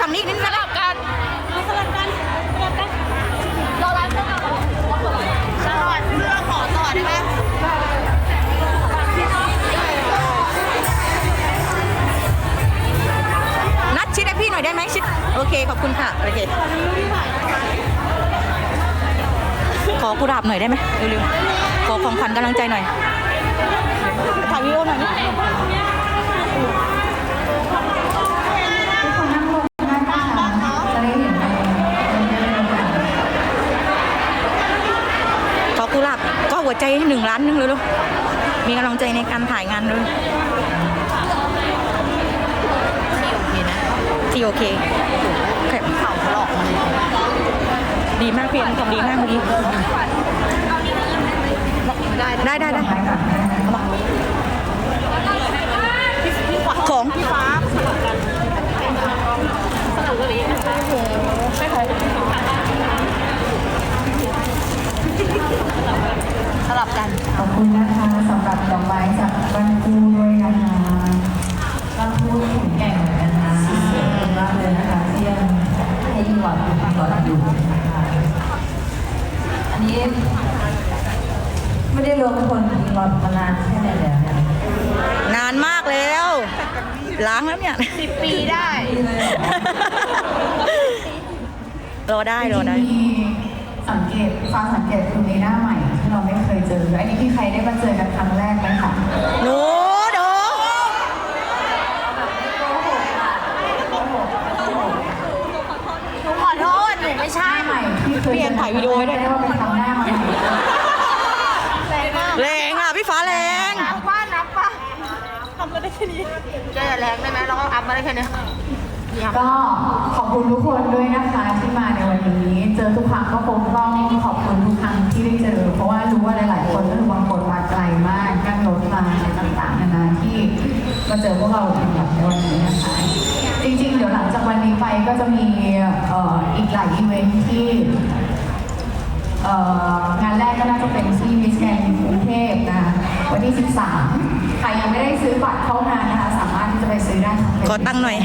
ฝั่งนี้นิดสลับกันสลับกันสลับกันเราไลฟ์เสื้อก่อนสลับเสื้อขอต่อได้ไหมนัดชิดให้พี่หน่อยได้ไหมชิด โอเค ขอบคุณค่ะ โอเค ขอกุหลาบหน่อยได้ไหมเร็วๆ ขอของขวัญกำลังใจหน่อยถ่ายวิดีโอหน่อย หัวใจหนึ่งล้านหนึงเลยลูกมีกำลังใจในการถ่ายงานเลยที่โอเคแข็งเข่าหลอกดีมากเพียนทำดีมากเมื่อกี้ได้ได้ได้ ได้รอได้มีสังเกตฟังสังเกตคือมีหน้าใหม่ที่เราไม่เคยเจออันนี้ที่ใครได้มาเจอกันครั้งแรกไหมคะหนูหนูหนูขอโทษหนูไม่ใช่หน้าใหม่ที่เคยเปลี่ยนถ่ายวิดีโอไว้ด้วย ได้ว่าเป็นครั้งหน้ามาใหม่แรงมากแรงอะพี่ฟ้าแรง นับป้านับป้าทำมาได้แค่นี้แกอย่าแรงได้ไหมเราก็อัพมาได้แค่นี้ ก็ขอบคุณทุกคนด้วยนะคะที่มาในวันนี้ เจอทุกครั้งก็คงต้องขอบคุณทุกครั้งที่ได้เจอ เพราะว่ารู้ว่าหลาย ๆ คนก็คือบางคนมาไกลมากนั่งรถมาอะไรต่างๆนานาที่มาเจอพวกเราอีกแบบในวันนี้นะคะ จริง ๆ เดี๋ยวหลังจากวันนี้ไปก็จะมีอีกหลายอีเวนท์ที่งานแรกก็น่าจะเป็นที่มิสแกรนด์กรุงเทพนะวันที่ 13 ยังไม่ได้ซื้อบัตรเข้างานนะคะสามารถที่จะไปซื้อได้ทางขอตั้งค์หน่อย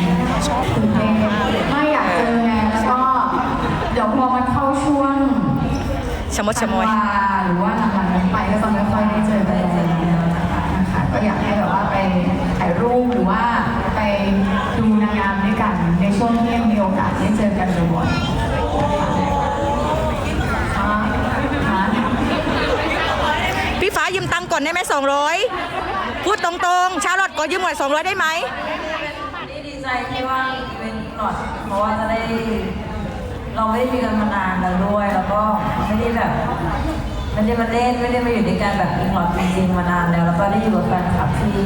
ตื่นเต้นไม่อยากเจอไงแล้วก็เดี๋ยวพอมันเข้าช่วงชะมดชะมอยธันวาหรือว่าหลังๆนั้นไปก็จะไม่ค่อยได้เจอกันแล้วนะคะนะคะก็อยากให้แบบว่าไปถ่ายรูปหรือว่าไปดูนางงามด้วยกันในช่วงที่ยังมีโอกาสได้เจอกันบ่อยๆนะคะคะพี่ฟ้ายืมตังค์ก่อนได้ไหมสองร้อย พูดตรงๆ ชาลอตก็ยืมหน่อยสองร้อยได้ไหมนี่ดีใจที่ว่าอีเวนต์หลอดเพราะว่าจะได้ เราไม่ได้มีกันมานานแล้วด้วย แล้วก็ไม่ได้แบบไม่ได้มาเล่นไม่ได้มาอยู่ในการแบบอิงหลอดจริงๆมานานแล้ว แล้วก็ได้อยู่กับแฟนคลับที่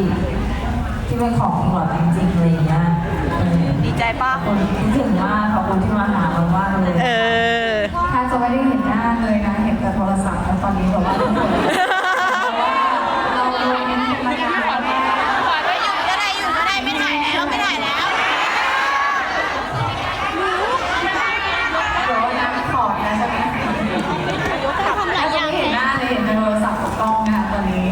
ที่เป็นของอิงหลอดจริงๆอะไรอย่างเงี้ยเออดีใจป้าขอบคุณคิดถึงมากขอบคุณที่มาหาเรามากเลยเออ ถ้าจะไม่ได้เห็นหน้าเลยนะ เห็นแต่โทรศัพท์แล้วตอนนี้แบบว่าทุกคนเราโดนเน้นมานานแล้ว ขอได้อยู่ก็ได้อยู่ก็ได้ไม่ถ่ายแล้วไม่ถ่ายแล้ว เดี๋ยวว่าน้ำขอดนะใช่ไหม ทำหลายอ ถ้าจะ ย่าง ไม่เห็นหน้าเลยเห็นแต่โทรศัพท์กับกล้องนะคะตอนนี้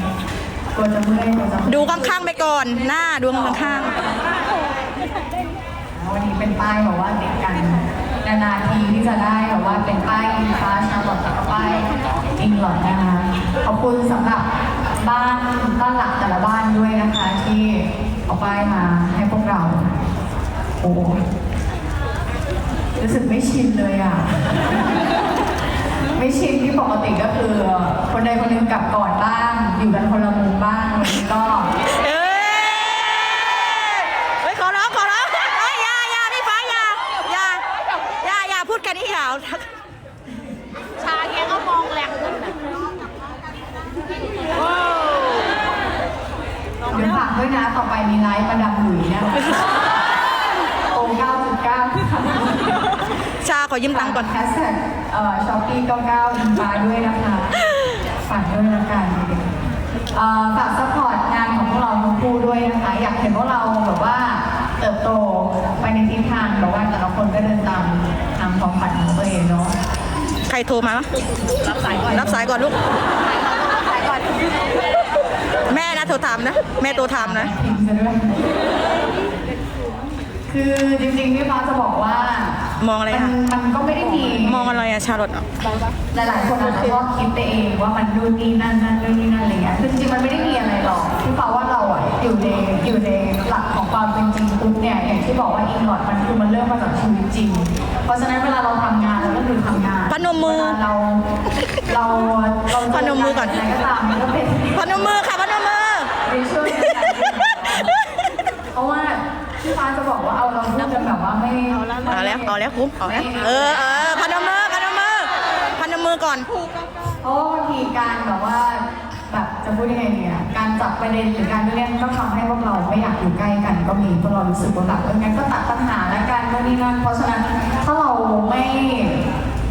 กลัวจะเมื่อยกลัวจะ ดู ข้างๆไปก่อน หน้าดูข้างวันนี้เป็นป้ายแบบว่าติดกันนานๆทีที่จะได้แบบว่าเป็นป้ายอินฟ้าชาลอตกับป้ายอิงหลอดนะคะขอบคุณสำหรับบ้านบ้านหลักแต่ละบ้านด้วยนะคะ ที่เอาป้ายมาให้พวกเรา โอ้รู้สึกไม่ชินเลยอะ ไม่ชินที่ปกติก็คือ คนใดคนหนึ่งกลับก่อนบ้าง อยู่กันคนละมุมบ้างวันนี้ก็เอ้ยเฮ้ยขอร้องขอร้องเอ้ยอย่าอย่าพี่ฟ้าอย่าอย่าอย่าอย่าพูดกันอีกแล้วชาแกก็มองแหลกขึ้นน่ะเดี๋ยวฝากด้วยนะต่อไปมีไลฟ์ประดับหุยนะคะโอ้9.9 ชาข อยืมตังค์ก่อนแฮชแท็กเอ่อช้อปปี้99อินฟ้าด้วยนะคะฝากด้วยละกันเอ่อฝากซัพพอร์ตงานของพวกเราทั้งคู่ด้วยนะคะ อยากเห็นพวกเราแบบว่าเติบโตไปในทิศทางแบบว่าแต่ละคนก็เดินตามทางความฝันของตัวเองเนาะใครโทรมา รับสายก่อน รับสายก่อนลูกแม่นะโทรถามนะ แม่โทรถามนะพิมพ์ซะด้วยคือจริงๆพี่ฟ้าจะบอกว่า มองอะไรมันคะมันก็ไม่ได้มีมองอะไรอะชาลอตอะ หลายๆคนอาจจะชอบคิดไปเองว่ามันนู่นนี่นั่นนั่นนู่นนี่นั่นอะไรเงี้ยคือจริงๆมันไม่ได้มีอะไรหรอกพี่ฟ้าว่าเราอะอยู่ในอยู่ในหลักของความเป็นจริงปุ๊บเนี่ยอย่างที่บอกว่าอินลอดมันคือมันเริ่มมาจากชีวิตจริง เพราะฉะนั้นเวลาเราทำงานเราก็คือทำงานพนมมือ เวลาเราเราเราพนมมือก่อนเจอะไรก็ตามมันก็เป็น พนมมือค่ะพนมมือ ในช่วงเวลาเพราะว่า พี่ฟ้าจะบอกว่าเอาเราพูดกันแบบว่าไม่เอาแล้วเอาแล้วคุ้มเอาแล้วเออเออพนมมือพนมมือพนมมือก่อน เพราะว่าบางทีการแบบว่าแบบจะพูดยังไงเนี่ยการจับประเด็นหรือการเล่นก็ทำให้พวกเราไม่อยากอยู่ใกล้กัน ก็มีเพราะเรารู้สึกว่าแบบเอองั้นก็ตัดปัญหาและกันก็นี่นั่นเพราะฉะนั้นถ้าเราไม่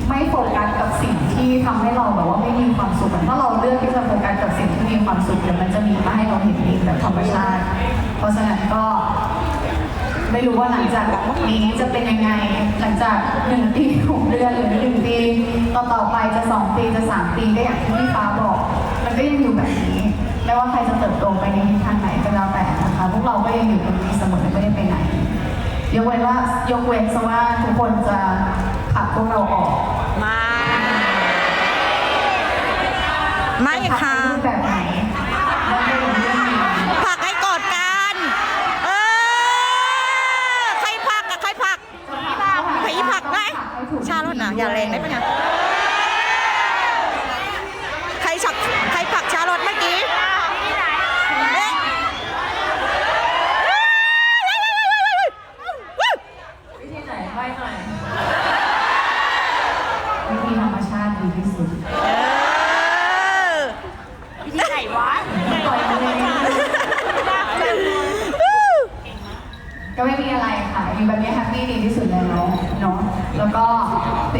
ไม่โฟกัสกับสิ่งที่ทำให้เราแบบว่าไม่มีความสุขอะถ้าเราเลือกที่จะโฟกัสกับสิ่งที่มีความสุขเดี๋ยวมันจะมีมาให้เราเห็นเองแบบธรรมชาติ เพราะฉะนั้นก็ ไม่รู้ว่าหลังจากนี้จะเป็นยังไง หลังจากหนึ่งปีหกเดือนหรือหนึ่งปีต่อต่อไปจะสองปีจะสามปีก็อย่างที่พี่ฟ้าบอก มันก็ยังอยู่แบบนี้ไม่ว่าใครจะเติบโตไปในทิศทางไหนก็แล้วแต่นะคะพวกเราก็ยังอยู่ตรงนี้เสมอไม่ได้ไปไหนยกเว้นว่ายกเว้นซะว่าทุกคนจะผลักพวกเราออกมาไม่จผลักค่ะ ในรูปแบบไหนมันก็เป็นเรื่องหนึ่ง ผลักให้กอดกัน เออ ใครผลักอะใครผลัก ผีผลักไงชาล อย่าแรงได้ปะเนี่ย ใครฉักใครผลักชาลอตเมื่อกี้เอ๊ะ วิธีไหนไม่หน่อย วิธีธรรมชาติดีที่สุด เออ ที่ไหนวะ ปล่อยมันเลย ก็ไม่มีอะไรค่ะอยู่แบบนี้แฮปปี้ดีที่สุดแล้วเนาะเนาะ แล้วก็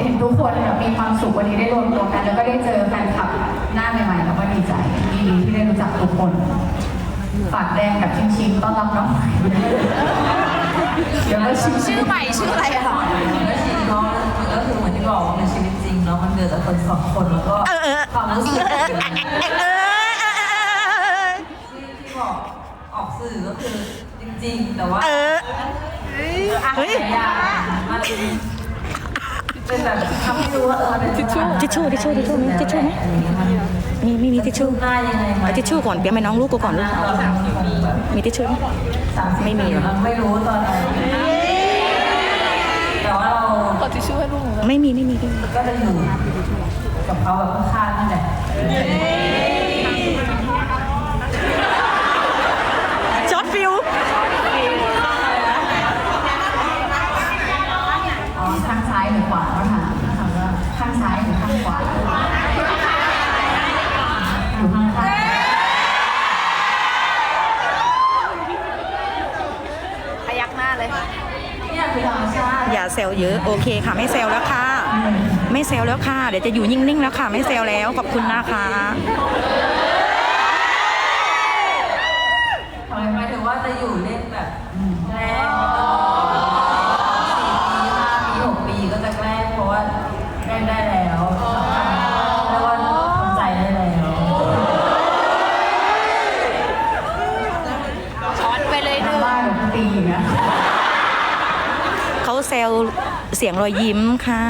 เห็นทุกคนแบบมีความสุขวันนี้ได้รวมตัวกัน แล้วก็ได้เจอแฟนคลับหน้าใหม่ๆแล้วก็ดีใจยินดีที่ได้รู้จักทุกคน ฝากแดงกับชิงชิงต้อนรับน้องใหม่เดี๋ยวก็ชิงชิ ชื่ ง อใหม่ชื่ออะไรอะ แล้วชีวิตน้องมันก็คือเหมือนที่บอกว่ามันชีวิตจริงเนาะมันเกิดจากคนสองคนแล้วก็ เออเออ ความรู้สึก เออเออเออ ที่ที่บอกออกสื่อก็คือจริง ๆ แต่ว่าเออเฮ้ยยากมันเป็นแบบทำให้รู้ว่าเออมันเป็นทิชชู่ทิชชู่ทิชชู่ทิชชู่ไหมทิชชู่ไหมมีมีมีทิชชู่ได้ยังไงไหมเอาทิชชู่ก่อนเปียกให้น้องลูกกูก่อนลูกมีทิชชู่ไหมไม่มีเหรอไม่รู้ตอนนั้นแต่ว่าเราขอทิชชู่ให้ลูกหนูไม่มีไม่มีไม่มีก็จะอยู่กับเขาแบบข้างๆนั่นแหละ ช็อตฟิว อ๋อข้างซ้ายหรือขวาเขาถามถามว่าข้างซ้ายหรือข้างขวาอยู่ข้างซ้าย พยักหน้าเลย เนี่ยคือธรรมชาติ อย่าเซลเยอะโอเคค่ะ ไม่เซลแล้วค่ะ ไม่เซลแล้วค่ะ เดี๋ยวจะอยู่นิ่งๆแล้วค่ะ ไม่เซลแล้วขอบคุณนะคะหมายถึงว่าจะอยู่เล่นแบบแกล้งสี่ปีห้าปีหกปีก็จะแกล้งเพราะว่าแกล้งได้แล้วแล้วว่าทำใจได้แล้วช้อนไปเลยหทานึ่งงบ้านหรือตีอย่างเงี้ยเขาเซล เสียงรอยยิ้มค่ะ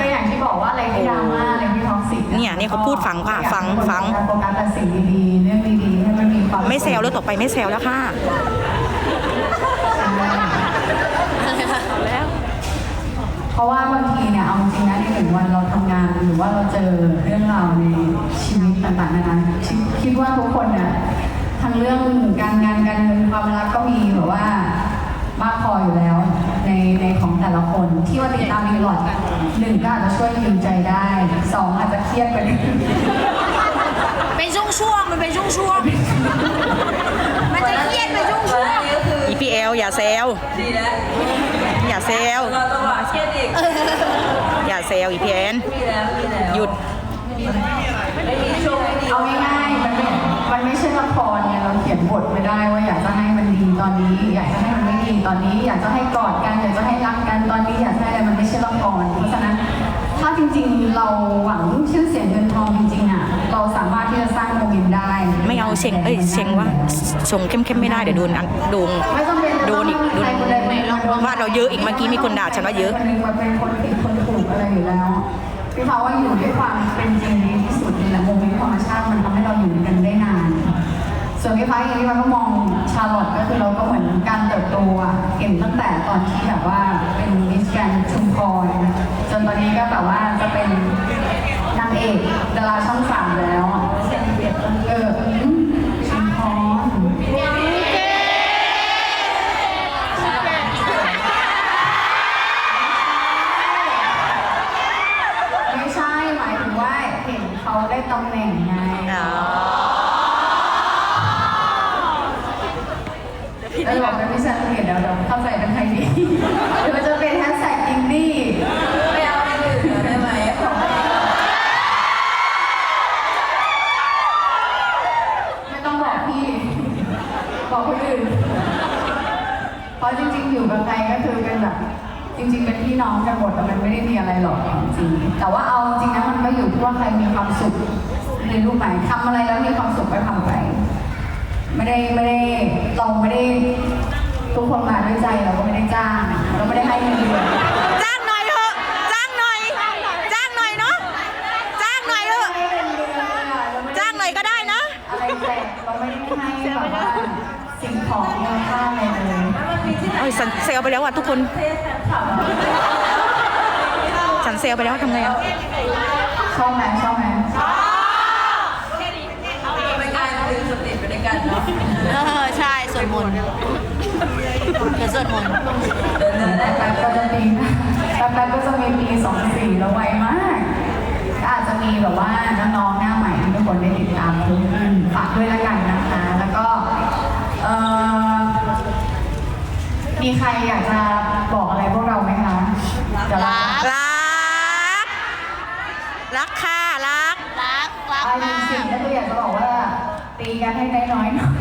ก็อย่างที่บอกว่าอะไรที่ดราม่าอะไรที่ท็อกซิกเนี่ยเนี่ยเขาพูดฟังป่ะฟังฟัง โฟกัสแต่สิ่งดีๆเรื่องดีๆให้มันมีความไม่เซลแล้วต่อไปไม่เซลแล้วค่ะแล้วเพราะว่าบางทีเนี่ยเอาจริงนะในหนึ่งวันเราทำงาน หรือว่าเราเจอเรื่องราวในชีวิตต่างๆนานาคิดคิดว่าทุกคนเนี่ยทั้งเรื่องการงานการเงินความรักก็มีแบบว่ามากพออยู่แล้ว ในในของแต่ละคนที่ว่าติดตามมีหลอดหนึ่งก็อาจจะช่วยฮิวใจได้ส องอาจจะเครียดไปเลยเป็นช่วงๆ มันเป็นช่วงๆ มันจะเครียดเป็นช่ตอนวนั้งนนี่ก็คือ EPL อย่าเซลดีแล้วอย่าเซลเราจังหวะเครียดอีกอย่าเซล EPN มีแล้วมีแล้วหยุด ไม่มีช่วงไม่ดีเอาง่ายๆ มันไม่มันไม่ใช่ละครเนี่ยเราเขียนบทไม่ได้ว่าอยากจะให้มันดีตอนนี้ อยากจะให้มันไม่ดีตอนนี้ อยากจะให้กอดกัน อยากจะให้รักกันตอนนี้ อยากจะให้อะไรมันไม่ใช่ละครเพราะฉะนั้นถ้าจริงๆ เราหวังชื่อเสียงเงินทองจริงๆอะ เราสามารถที่จะสร้างโมเมนต์ได้ไม่เอาเชงเอ้ยเชงว่าชงเข้มๆไม่ได้เดี๋ยวโดนอันโดนไม่ต้องเป็นโดนอีกโดนใครคนใดคนหนึ่งมโดนว่าเราเยอะอีกเมื่อกี้มีคนด่าฉันว่าเยอะ คนหนึ่งมาเป็นคนผิดคนถูกอะไรอยู่แล้วพี่เขาว่าอยู่ด้วยความเป็นจริงดีที่สุดนี่แหละโมเมนต์ธรรมชาติมันทำให้เราอยู่ด้วยกันได้นาน ส่วนพี่ฟ้าอย่างพี่ฟ้าก็มองชาร์ลอตก็คือเราก็เหมือนการเติบโตอะเห็นตั้งแต่ตอนที่แบบว่าเป็นมิสแกรนชุมพรจนตอนนี้ก็แบบว่าจะเป็นนางเอกดาราช่องสามแล้วเออ นพี่น้องกันหมดแต่มันไม่ได้มีอะไรหรอกจริงๆแต่ว่าเอาจริงนะมันก็อยู่ที่ว่าใครมีความสุขในรูปไหนทำอะไรแล้วมีความสุขก็ทำไป ไม่ได้ไม่ได้เราไม่ได้ทุกคนมาด้วยใจเราก็ไม่ได้จ้าง เราไม่ได้ให้เงินเดือนจ้างหน่อยเถอะ จ้างหน่อย จ้างหน่อยเนาะ จ้างหน่อยเถอะไม่ได้ให้เงินเดือนอะเราไม่ได้จ้างหน่อยก็ได้นะ อะไรแต่เราไม่ได้ให้แบบว่าสิ่งของมูลค่าอะไร เลยเอ้ยฉันเซลไปแล้วอะทุกคนเทสแฟนคลับอะฉันเซลไปแล้วทำไงอะชอบไหมชอบไหมเป็นการดึงสติไปด้วยกันเนาะเออใช่สวดมนต์เดี๋ยวสวดมนต์เดินเดินได้แป๊บก็จะปีแป๊บแป๊บก็จะมีปีสองสี่แล้วไวมากก็อาจจะมีแบบว่าน้องๆหน้าใหม่ที่ทุกคนได้ติดตามเพิ่มขึ้นฝากด้วยละกันนะคะ แล้วก็เอ่อ มีใครอยากจะบอกอะไรพวกเราไหมคะเดี๋ยวเรารัก รักค่ะ รัก รัก รักเอาจมากริงๆแล้วก็อยากจะบอกว่า ตีกันให้น้อยๆหน่อย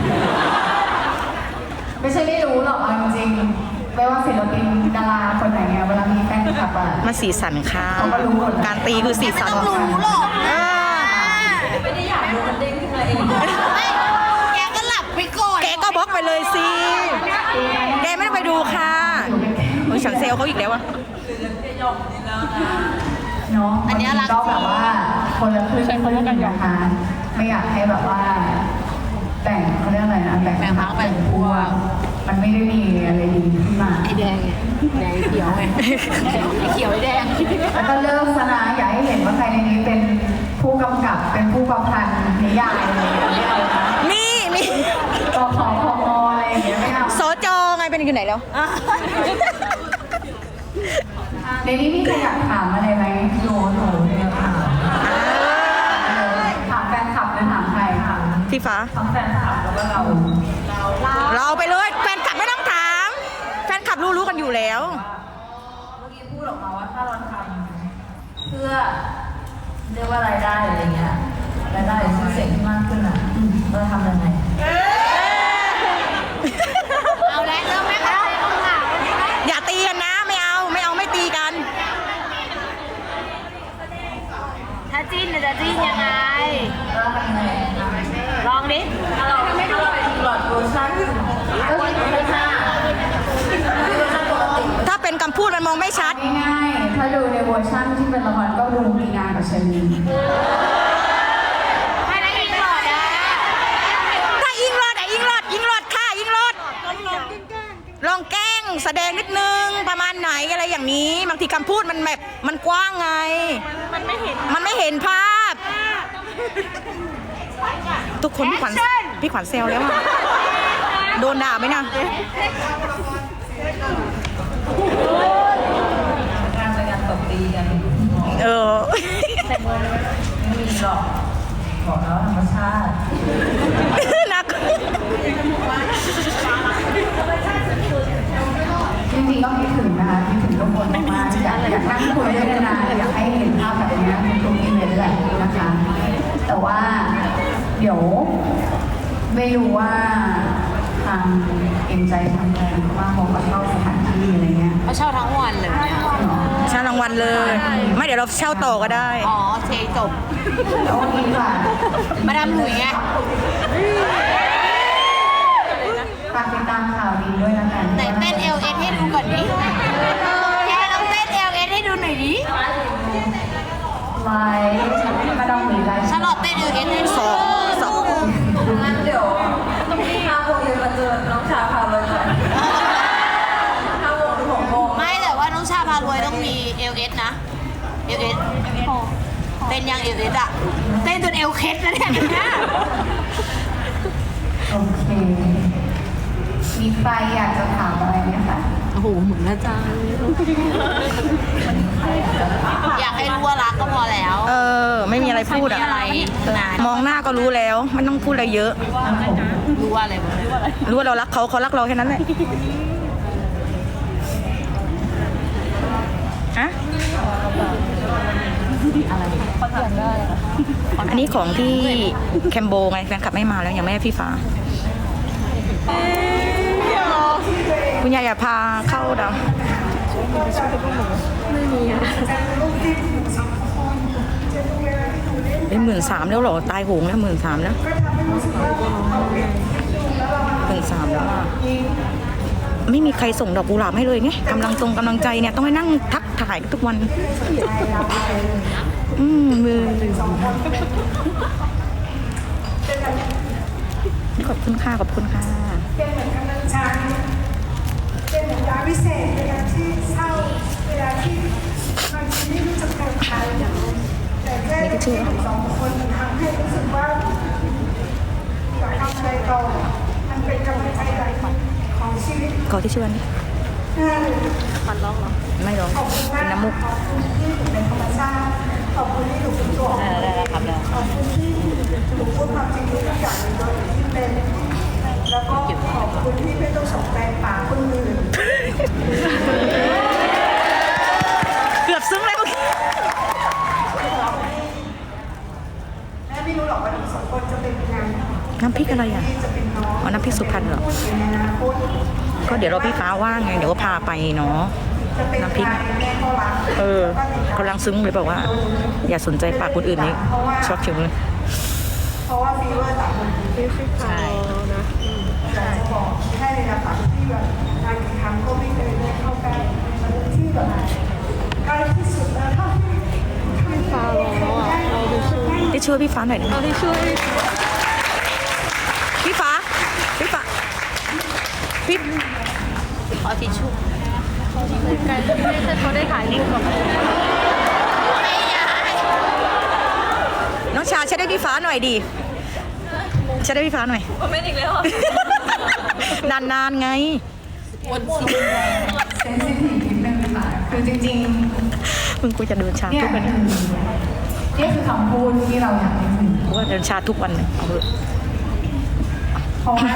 ไม่ใช่ไม่รู้หรอกเอาจริงๆไม่ว่าศิลปินดาราคนไหนเนี่ยเวลามีแฟนคลับอะ มาสีสันค่ะ เขาก็รู้หมด การตีคือสีสันไม่ต้องรู้หรอก เออไม่ได้อยากรู้มันเด้งขึ้นมาเองไม่แกก็หลับไปก่อนแกก็บล็อกไปเลยสิแก ไม่ต้องไปดูค่ะโอ้ยฉันเซลเขาอีกแล้วอะเนาะอันเนี้ยรักก็แบบว่าคนละครึ่งคนละกันนะคะไม่อยากให้แบบว่าแบ่งเขาเรียกอะไรนะแบ่งพรรคแบ่งพวกมันไม่ได้มีอะไรดีขึ้นมาไอแดงไงแดงไอ้เขียวไงไอเขียวไอแดงแล้วก็เลิกซะนะอย่าให้เห็นว่าใครในนี้เป็นผู้กำกับเป็นผู้ประพันธ์นิยายอะไรอย่างเงี้ย จอไงเป็นอยู่ไหนแล้ว ในนี้มีใครอยากถามอะไรไหมหนูหนูเนี่ยค่ะเออถามแฟนคลับหรือถามใครถามพี่ฟ้า ทั้งแฟนคลับแล้วก็เรา เราไปเลยแฟนคลับไม่ต้องถาม แฟนคลับรู้รู้ๆกันอยู่แล้ว เมื่อกี้พูดออกมาว่าถ้าเราทำเพื่อเรียกว่ารายได้อะไรเงี้ยรายได้หรือชื่อเสียงที่มากขึ้นอะเราทำยังไง เอาแล้วเริ่มไหมคะ อย่าตีกันนะ ไม่เอา ไม่เอาไม่ตีกัน ถ้า จิ้นน่ะจะจิ้นยังไงเราทำยังไงลองดิถ้าเราถ้าเราเป็นหลอดโลชั่นก็คือไม่ใช่ถ้าเป็นคำพูดมันมองไม่ชัด ง่ายๆ ถ้าดูในเวอร์ชั่นที่เป็นละครก็ดูมีนากับเชนนีให้นักอิงหลอดอะถ้ายิงรอดอะยิงรอดยิงรอดค่ะยิงรอดลองแกล้งแสดงนิดนึงประมาณไหนอะไรอย่างนี้ บางทีคำพูดมันแบบมันกว้างไง มันไม่เห็น มันไม่เห็นภาพ ทุกคนพี่ขวัญพี่ขวัญเซลแล้วอะโดนด่าไหมนะการเป็นการตบตีกันเออไม่มีหรอกบอกแล้วธรรมชาตินักจริงๆก็คิดถึงนะคะคิดถึงทุกคนมากๆอยากอยากนั่งคุยด้วยนานๆอยากให้เห็นภาพแบบนี้ในทุกอีเวนต์แหละนะคะ แต่ว่าเดี๋ยวไม่รู้ว่าทางเอ็นใจทำอะไรบ้างเพราะเขาเช่าสถานที่อะไรเงี้ยเขาเช่าทั้งวันเลยเนี่ยใช่ช่รางวัลเลย ไม่เดี๋ยวเราเช่าต่อก็ได้ อ๋อเทจบโอเคค่ะ มาดามหลุยไงฝากติดตามข่าวดีด้วยนะกันไหนเต้นเอลเอให้ดูก่อนดิแกลองเต้นเอลเอให้ดูหน่อยดิ ไลฟ์มาดามหรือไลฟ์ชาลอตเต้นเอลเอให้ดูสองสองงั้นเดี๋ยวต้องมีห้าโมงเย็นมาเจอน้องชาพาเลยก่อนห้าโมงถึงหกโมงไม่แต่ว่าน้องชาพารวยต้องมีเอลเอสนะเอลเอสเต้นยังเอลเอสอะเต้นจนเอลเคสแล้วเนี่ยโอเค มีใครอยากจะถามอะไรไหมคะโอ้โหเหมือนอาจารย์อยากให้รู้ว่ารักก็พอแล้วเออ ไม่มีอะไรพูดไม่อะมีอะไรนานมองหน้าก็รู้แล้วไม่ต้องพูดอะไรเยอะ รู้ว่าอะไรบ้างรู้ว่าเรารักเขาเขารักเราแค่นั้นแหละอะอันนี้ของที่แคมโบไงแฟนคลับไม่มาแล้วยังไม่ให้พี่ฟ้า คุณยายอย่าพาเข้าดาวเป็นหมื่นสามแล้วเหรอ ตายโหงแล้วหมื่นสามแล้วหมื่นสามแล้วอะไม่มีใครส่งดอกกุหลาบให้เลยไงกำลังตรงกำลังใจเนี่ย ต้องไปนั่งทักถ่ายทุกวัน อืมมือขอบคุณค่ะ ขอบคุณค่ะ ลังใจเป็นเหมือยาวิเศษเวลาที่เศร้าเวลาที่บางทีไม่รู้จะเป็นใครแต่แค่เด็กสองคนทำให้รู้สึกว่าอยากทำอะไรต่อมันเป็นกำลังใจใหญ่ของชีวิตขอที่ชวนดิอ่าไม่ร้องขอบคุณเป็นน้ำมุกขอบคุณที่เป็นธรรมชาติขอบคุณที่หนูเป็นตัวของตัวเองขอบคุณที่หนูพูดความจริงทุกอย่างในตัวที่เป็น แล้วก็ขอบคุณที่ไม่ต้องสนใจปากคนอื่นเกือบซึ้งเลยพี่แม่ไม่รู้หรอกว่าทั้งสองคนจะเป็นยังไงน้ำพริกอะไรอะ ที่จะเป็นน้องอ๋อ น้ำพริกสุพรรณเหรอ ในอนาคตก็เดี๋ยวเราพี่ฟ้าว่างไง เดี๋ยวก็พาไปเนาะ จะเป็นน้ำพริก ใครแม่ก็รักเออ กำลังซึ้งเลยบอกว่า อย่าสนใจปากคนอื่นนี้ชอบเชียวเลย เพราะว่าฟีเวอร์ต่างคนใช่นะอยากจะบอกให้เลยนะคะที่แบบงานกี่ครั้งก็ไม่เคยได้เข้าใกล้ที่แบบใกล้ที่สุดแล้วเท่าที่เท่าที่เคยได้เราดูชื่อได้ช่วยพี่ฟ้าหน่อยเอาได้ช่วยพี่ฟ้าพี่ฟ้าพี่ขอทิชชู่น้องชาช่วยได้พี่ฟ้าหน่อยดิช่วยได้พี่ฟ้าหน่อยไม่อีกแล้ว นานๆไงเซนซิทีฟนิดนึงค่ะคือจริงมึงกูจะเดินชาๆเนี่ยทุกวันคือนี่คือคำพูดที่เราอยากให้ถึงกูว่าเดินชาทุกวันเลยเอาเถอะเพราะว่า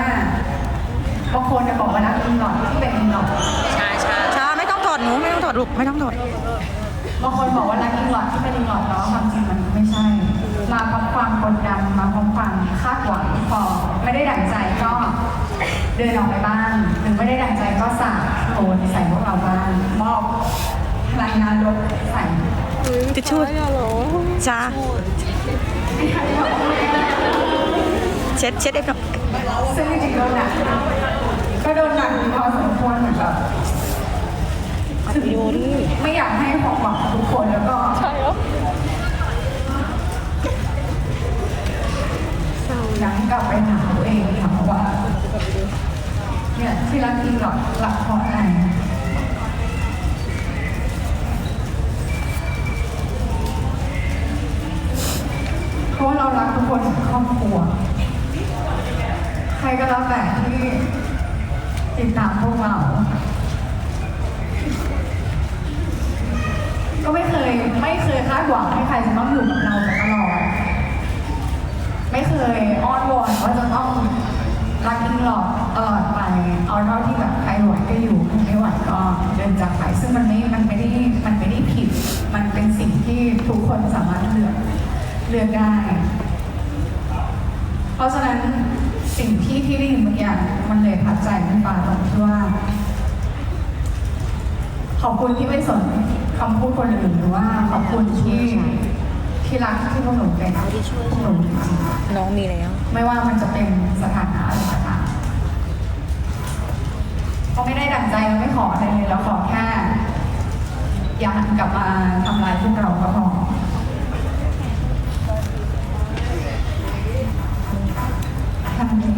บางคนจะบอกว่ารักอินหลอดที่เป็นอินหลอดชาชาชาไม่ต้องถอดหนูไม่ต้องถอดลูกไม่ต้องถอดบางคนบอกว่ารักอิงหลอดที่เป็นอิงหลอดแต่ว่าความจริงมันไม่ใช่ มาพร้อมความกดดันมาพร้อมความคาดหวังพอไม่ได้ดั่งใจก็ เดินออกไปบ้างหรือไม่ได้ดั่งใจก็สาดโอนใส่พวกเราบ้างมอบพลังงานลบใส่จะช่วยชาเช็ดเช็ดได้ครับซึ่งจริงๆโดนหนักก็โดนหนักพอสมควรเหมือนแบบไม่อยากให้ความหวังทุกคนแล้วก็ใช่หรอย้อนกลับไปถามตัวเองถามว่า เนี่ยที่รักจริงหรอหลักเพอะไรเพราะว่าเรารักทุกคนเหมือนครอบครัว ใครก็แล้วแต่ที่ติดตามพวกเรา ก็ไม่เคยไม่เคยคาดหวังให้ใครจะต้องอยู่กับเราตลอด ไม่เคยอ้อนวอนว่าจะต้อง รักอิงหลอดตลอดไปเอาเท่าที่แบบใครไหวก็อยู่ใครไม่ไหวก็เดินจากไปซึ่งมันไม่มันไม่ได้มันไม่ได้ผิด มันเป็นสิ่งที่ทุกคนสามารถเลือกเลือกได้ เพราะฉะนั้นสิ่งที่ที่ได้ยินเมื่อกี้มันเลยพัดใจพี่ฟ้าตรงที่ว่า ขอบคุณที่ไม่สนคำพูดคนอื่นหรือว่าขอบคุณที่ที่รักที่พวกหนูเป็นพวกหนูจริงๆน้องมีแล้ว ไม่ว่ามันจะเป็นสถานะอะไรก็ตาม เขาไม่ได้ดั่งใจเราไม่ขออะไรเลยเราขอแค่อย่าหันกลับมาทำลายพวกเราก็พอทำเอง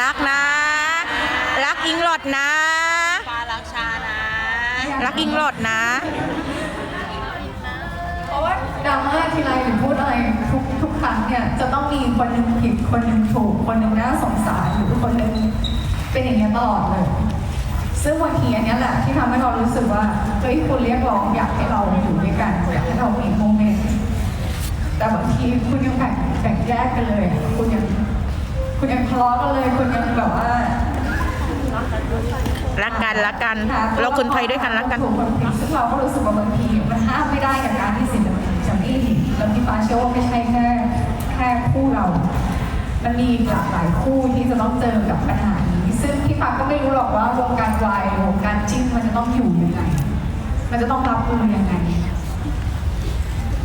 รักนะ รักอิงหลอดนะฟ้ารักชานะ รักอิงหลอดนะ เพราะว่าดราม่าทีไรหรือพูดอะไรทุกทุกครั้งเนี่ยจะต้องมีคนหนึ่งผิดคนหนึ่งถูกคนหนึ่งน่าสงสารหรือคนหนึ่ง เป็นอย่างนี้ยตลอดเลย ซึ่งบางทีอันเนี้ยแหละที่ทำให้เรารู้สึกว่าเฮ้ยคุณเรียกร้องอยากให้เราอยู่ด้วยกันอยากให้เรามีโมเมนต์แต่บางทีคุณยังแบ่งแบ่งแยกกันเลยอะคุณยังคุณยังทะเลาะกันเลย คุณยังแบบว่ารักกันรักกันเราคนไทยด้วยกันรักกันถูกคนผิดซึ่งเราก็รู้สึกว่าบางทีมันห้ามไม่ได้กับการที่ศิลปินจะไม่เห็นแล้วพี่ฟ้าเชื่อว่าไม่ใช่แค่แค่คู่เรา มันมีอีกหลากหลายคู่ที่จะต้องเจอกับปัญหานี้ ซึ่งพี่ฟ้าก็ไม่รู้หรอกว่าวงการวายวงการจิ้นมันจะต้องอยู่ยังไง มันจะต้องรับมือยังไง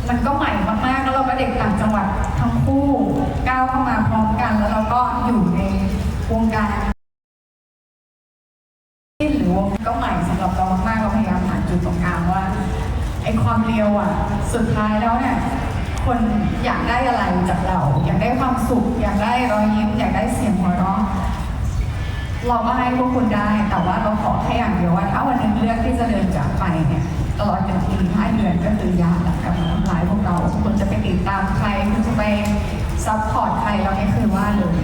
มันก็ใหม่มากๆ แล้วเราก็เด็กต่างจังหวัดทั้งคู่ก้าวเข้ามาพร้อมกัน แล้วเราก็อยู่ในวงการหรือวงก็ใหม่สำหรับเรามากๆ เราพยายามหาจุดตรงกลางว่าไอ้ความเร็วอะ สุดท้ายแล้วเนี่ยคนอยากได้อะไรจากเรา อยากได้ความสุข อยากได้รอยยิ้ม อยากได้เสียงหัวเราะ เราก็ให้พวกคุณได้ แต่ว่าเราขอแค่อย่างเดียวว่าถ้าวันหนึงเลือกที่จะเดินจากไปเนี่ยตลอดหนึ่งปีห้าเดือนก็คือยาหลักกับมาทำร้ายพวกเราคุณจะไปติดตามใครคุณจะไปซัพพอร์ตใครเราไม่เคยว่าเลย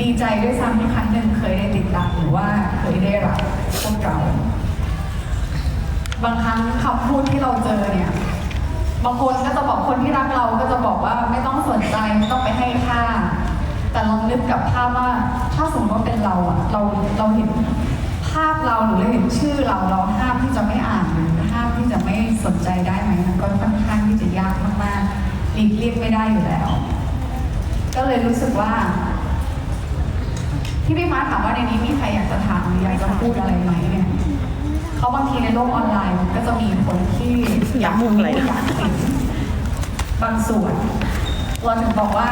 ดีใจด้วยซ้ำที่ครั้งหนึ่งเคยได้ติดตามหรือว่าเคยได้รับพวกเรา บางครั้งคำพูดที่เราเจอเนี่ยบางคนก็จะบอกคนที่รักเราก็จะบอกว่าไม่ต้องสนใจไม่ต้องไปให้ค่า แต่ลองนึกกับภาพว่าถ้าสมมติว่าเป็นเราอะเราเราเห็นภาพเราหรือเราเห็นชื่อเราเราห้ามที่จะไม่อ่านหรือห้ามที่จะไม่สนใจได้ไหมมันก็ค่อนข้างที่จะยากมากๆหลีกเลี่ยงไม่ได้อยู่แล้ว ก็เลยรู้สึกว่า ที่พี่ม้าถามว่าในนี้มีใครอยากจะถามหรืออยากจะพูดอะไรไหมเนี่ยเขาบางทีในโลกออนไลน์ก็จะมีคนที่อยากมุ่งอะไรนะอยากเห็นบางส่วนเราถึงบอกว่า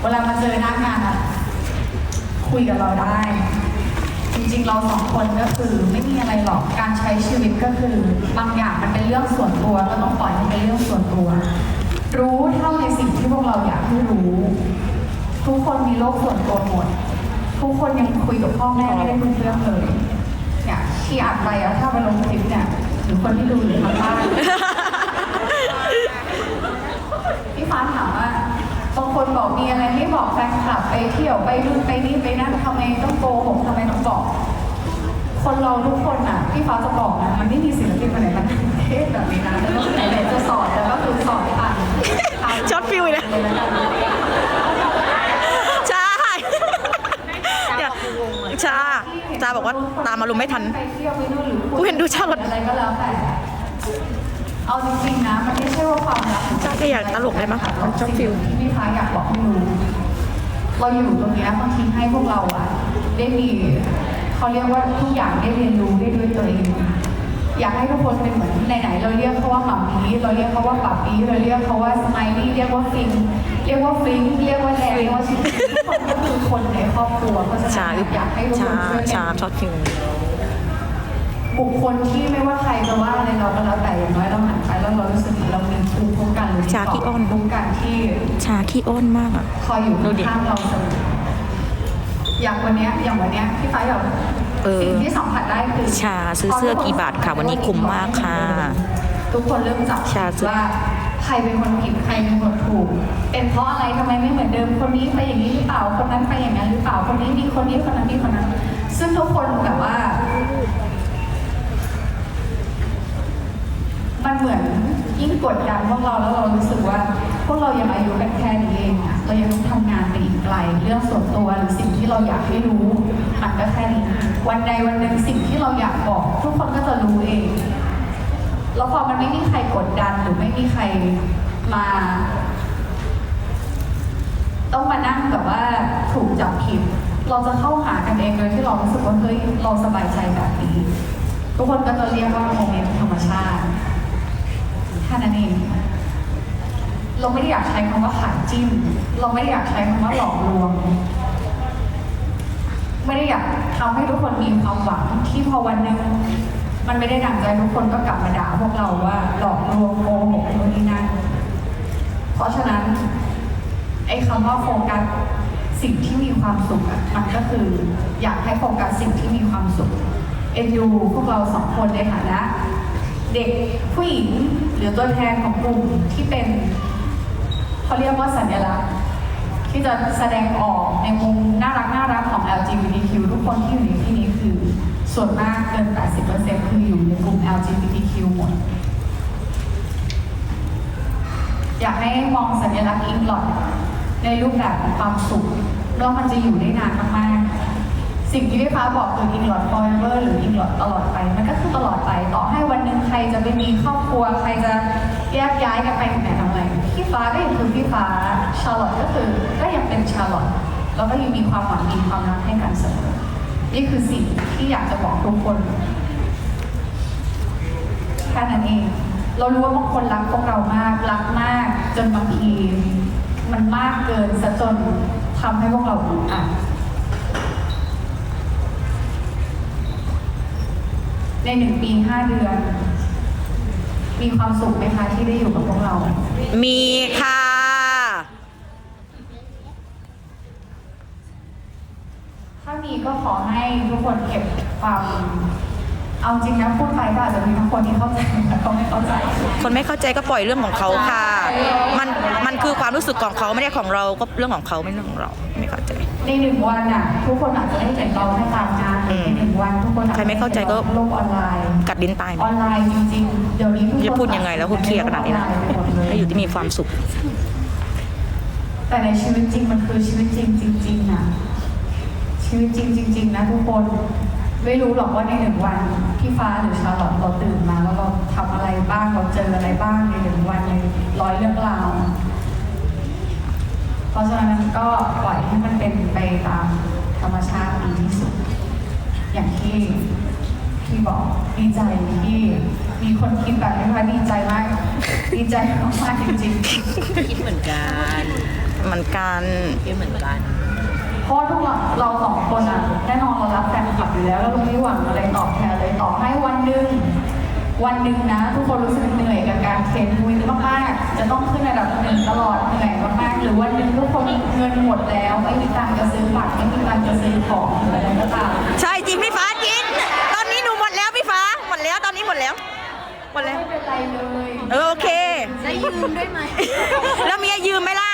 เวลามาเจอหน้างานอะคุยกับเราได้ จริงๆเราสองคนก็คือไม่มีอะไรหรอกการใช้ชีวิตก็คือบางอย่างมันเป็นเรื่องส่วนตัวก็ต้องปล่อยให้เป็นเรื่องส่วนตัว รู้เท่าในสิ่งที่พวกเราอยากให้รู้ ทุกคนมีโลกส่วนตัวหมดทุกคนยังคุยกับพ่อแม่ไม่ได้รู้เรื่องเลยเนี่ยที่อัดไปอะถ้าไปลงคลิปเนี่ยหรือคนที่ดูอยู่ทางบ้าน พี่ฟ้าถามว่า บางคนบอกมีอะไรให้บอกแฟนคลับไปเที่ยวไปนู่นไปนี่ไปนั่นทำไมต้องโกหกทำไมต้องบอกคนเราทุกคนอะพี่ฟ้าจะบอกนะมันไม่มีศิลปินคนไหนมันเทศแบบนี้นะแล้วก็ไหนๆจะสอนแต่ก็คือสอนผ่านผ่านช็อตฟิวเลยเลยแล้วกันใช่อยากชาชาบอกว่าตามมารุมไม่ทันไปเที่ยวไปนู่นหรือกูเห็นดูชาลอตอะไรก็แล้วแต่ เอาจริงๆนะมันไม่ใช่ว่าความรักชาแค่อยากตลกได้มั้ยมันชอบฟิล ที่พี่ฟ้าอยากบอกให้รู้เราอยู่ตรงเนี้ยบางทีให้พวกเราอะได้มีเขาเรียกว่าทุกอย่างได้เรียนรู้ได้ด้วยตัวเองอยากให้ทุกคนเป็นเหมือนไหนๆเราเรียกเขาว่าหม่ำนี้เราเรียกเขาว่าปับปี้เราเรียกเขาว่าสไมลี่เรียกว่าฟิงเรียกว่าฟริงเรียกว่าแดงเรียกว่าชิคทุกคนก็คือคนในครอบครัวเพราะฉะชานั้นอยากให้ทุกคชานช่วยกัน ชาช็อตฟิว บุคคลที่ไม่ว่าใครจะว่าอะไรเราก็แล้วแต่อย่างน้อยเราหันไปแล้วเรารู้สึกเรามีภูมิคุ้มกันหรือชาขี้อ้อน ภูมิคุ้มกันที่ชาขี้อ้อนมากอะคอยอยู่ดูดิข้างเราเสมออย่างวันเนี้ยอย่างวันเนี้ยพี่ฟ้าอยากเออสิ่งที่สัมผัสได้คือชาซื้อเสื้อกี่บาทคะวันนี้คุ้มมากค่ะ ทุกคนเริ่มจับชาซื้อว่าใครเป็นคนผิดใครเป็นคนถูก เป็นเพราะอะไรทำไมไม่เหมือนเดิมคนนี้ไปอย่างนี้หรือเปล่าคนนั้นไปอย่างนั้นหรือเปล่าคนนี้มีคนนี้คนนั้นมีคนนั้น ซึ่งทุกคนแบบว่า มันเหมือนยิ่งกดดันพวกเราแล้วเรารู้สึกว่า พวกเรายังอายุกันแค่นี้เองอะเรายังต้องทำงานไปอีกไกล เรื่องส่วนตัวหรือสิ่งที่เราอยากให้รู้มันก็แค่นี้วันใดวันหนึ่งสิ่งที่เราอยากบอก ทุกคนก็จะรู้เอง แล้วพอมันไม่มีใครกดดันหรือไม่มีใครมา ต้องมานั่งแบบว่าถูกจับผิด เราจะเข้าหากันเองโดยที่เรารู้สึกว่าเฮ้ยเราสบายใจแบบนี้ ทุกคนก็จะเรียกว่าโมเมนต์ธรรมชาติ ค่นั้นเอง เราไม่ได้อยากใช้คำว่าขายจิ้ม เราไม่ได้อยากใช้คำว่าหลอกลวง ไม่ได้อยากทำให้ทุกคนมีความหวังที่พอวันหนึ่งมันไม่ได้ดังใจทุกคนก็กลับมาด่าพวกเราว่าหลอกลวงโกหกนู่นนี่นั่น เพราะฉะนั้นไอ้คำว่าโฟกัสสิ่งที่มีความสุขอะมันก็คืออยากให้โฟกัสสิ่งที่มีความสุข เอ็นดูพวกเราสองคนในฐานะ เด็กผู้หญิงหรือตัวแทนของกลุ่มที่เป็นเขาเรียกว่าสัญลักษณ์ ที่จะแสดงออกในมุมน่ารักน่ารักของ LGBTQ ทุกคนที่อยู่ในที่นี้คือ ส่วนมากเกิน 80%คืออยู่ในกลุ่ม LGBTQ หมด อยากให้มองสัญลักษณ์อิงหลอดในรูปแบบของความสุขแล้วมันจะอยู่ได้นานมากๆ สิ่งที่พี่ฟ้าบอกคืออิงหลอด forever หรืออิงหลอดตลอดไป มันก็คือตลอดไปต่อให้วันหนึ่งใครจะไปมีครอบครัว ใครจะแยกย้ายกันไปไหนทำไรพี่ฟ้าก็ยังคือพี่ฟ้าชาร์ลอตก็คือก็ยังเป็นชาร์ลอตแล้วก็ยังมีความหวังดีความรักให้กันเสมอนี่คือสิ่งที่อยากจะบอกทุกคนแค่นั้นเอง เรารู้ว่าบางคนรักพวกเรามากรักมาก จนบางทีมันมากเกินซะจนทำให้พวกเราอึดอัด ในหนึ่งปีห้าเดือน มีความสุขไหมคะที่ได้อยู่กับพวกเรา มีค่ะ ถ้ามีก็ขอให้ทุกคนเก็บความเอาจริงนะพูดไปก็อาจจะมีทั้งคนที่เข้าใจและก็ไม่เข้าใจ คนไม่เข้าใจก็ปล่อยเรื่องของเขาค่ะ มันมันคือความรู้สึกของเขาไม่ได้ของเราก็เรื่องของเขาไม่ใช่เรื่องของเราไม่เข้าใจ ในหนึ่งวันน่ะทุกคนอาจจะได้เห็นเราแค่ตามงานอืมในหนึ่งวันทุกคนอาจจะใครไม่เข้าใจก็ โลกออนไลน์กัดลิ้นตายไหมออนไลน์จริงๆเดี๋ยวนี้ทุกคนจะพูดยังไงแล้วคุณเครียดขนาดนี้นะออไลไปหมดเลยให้อยู่ที่มีความสุข แต่ในชีวิตจริงมันคือชีวิตจริงจริงๆนะชีวิตจริงจริง ๆ นะทุกคนไม่รู้หรอกว่าในหนึ่งวันพี่ฟ้าหรือชาลอตเราตื่นมาแล้วเราทำอะไรบ้างเราเจออะไรบ้างในหนึ่งวันในร้อยเรื่องราว เพราะฉะนั้นก็ปล่อยให้มันเป็นไปตามธรรมชาติดีที่สุด อย่างที่ที่บอกดีใจที่มีคนคิดแบบนี้ค่ะดีใจมาก ดีใจมากๆจริงๆคิดเหมือนกันเหมือนกันคิดเหมือนกันเพราะว่าทุกเราเราสองคนอะแน่นอนเรารักแฟนคลับอยู่แล้วแล้วเราไม่หวังอะไรตอบแทนเลยต่อให้วันหนึ่ง วันหนึ่งนะ ทุกคนรู้สึกเหนื่อยกับการเทรนวินมากๆ จะต้องขึ้นระดับหนึ่งตลอดเหนื่อยมากๆ หรือวันหนึ่งทุกคนเงินหมดแล้วไม่มีตังค์จะซื้อบัตรไม่มีตังค์จะซื้อของหรืออะไรก็ตามใช่จริงพี่ฟ้าจริงตอนนี้หนูหมดแล้วพี่ฟ้าหมดแล้วตอนนี้หมดแล้วหมดแล้วไม่เป็นไรเลยเออโอเคได้ยืมด้วยไหมแล้วเมียยืมไหมล่ะ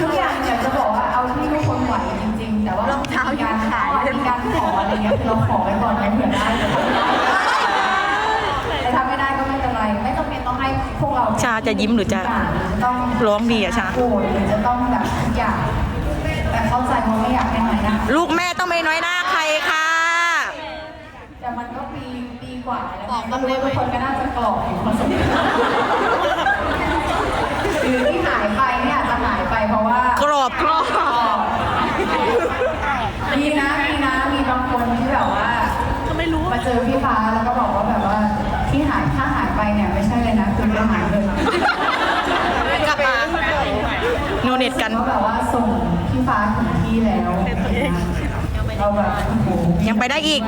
ทุกอย่างอยากจะบอกว่าเอาที่ทุกคนไหวจริง ๆ แต่ว่ารองเท้าการขายมีการขออะไรเงี้ยคือเราขอไว้ก่อนไว้เผื่อได้ พวกเราชาจะยิ้มหรือจะต้องร้องดีอะชาโกรธหรือจะต้องแบบทุกอย่าง แต่เข้าใจว่าไม่อยากให้หน่อยนะลูกแม่ต้องไม่น้อยหน้าใครค่ะ แต่มันก็ปีปีกว่าแล้วบอกก็บ้างได้รู้ไหมทุกคนก็น่าจะกรอกอยู่พอสมควรหรือที่หายไปเนี่ยอาจจะหายไปเพราะว่ากรอบกรอบมีนะมีนะมีบางคนที่แบบว่าไม่รู้มาเจอพี่ฟ้าแล้วก็บอกว่าแบบว่าที่หายถ้าหายไป เนี่ยไม่ใช่เลยนะคือไปหายเลยกลับมาโนเน็ตกันก็แบบว่าส่งพี่ฟ้าถึงที่แล้วเราแบบโอ้โหยังไปได้อีก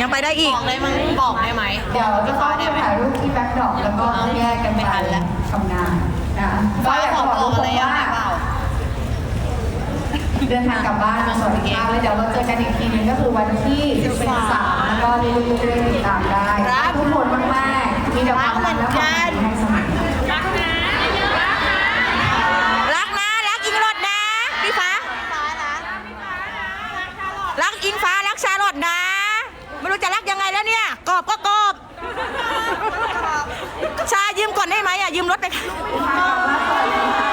ยังไปได้อีบกอกได้มั้ยบอกได้ไหมเดี๋ยวจะต้องได้ไปไหมถ่ายรูปที่แบ็คดรอปแล้วก็แยกกันไปไม่ทันแล้วทำงานนะฟ้าอยากบอจะกบอกบอกทุกอะคไรนยังว่าไงเปล่าเดินทางกลับบ้านสวัสดีค่ะแล้วเดี๋ยวเราเจอกันอีกทีนึงก็คือวันที่13แล้วก็เรื่อยๆติดตามได้รักทุกคนมากๆ มีแต่ความรักและความดีให้เสมอรักนะ รักอิงรอดนะพี่ฟ้า รักอิงฟ้า รักชาลอดนะ ไม่รู้จะรักยังไงแล้วเนี่ยกรอบก็กรอบ ชายืมก่อนได้ไหมอะยืมรถไปทางกลับบ้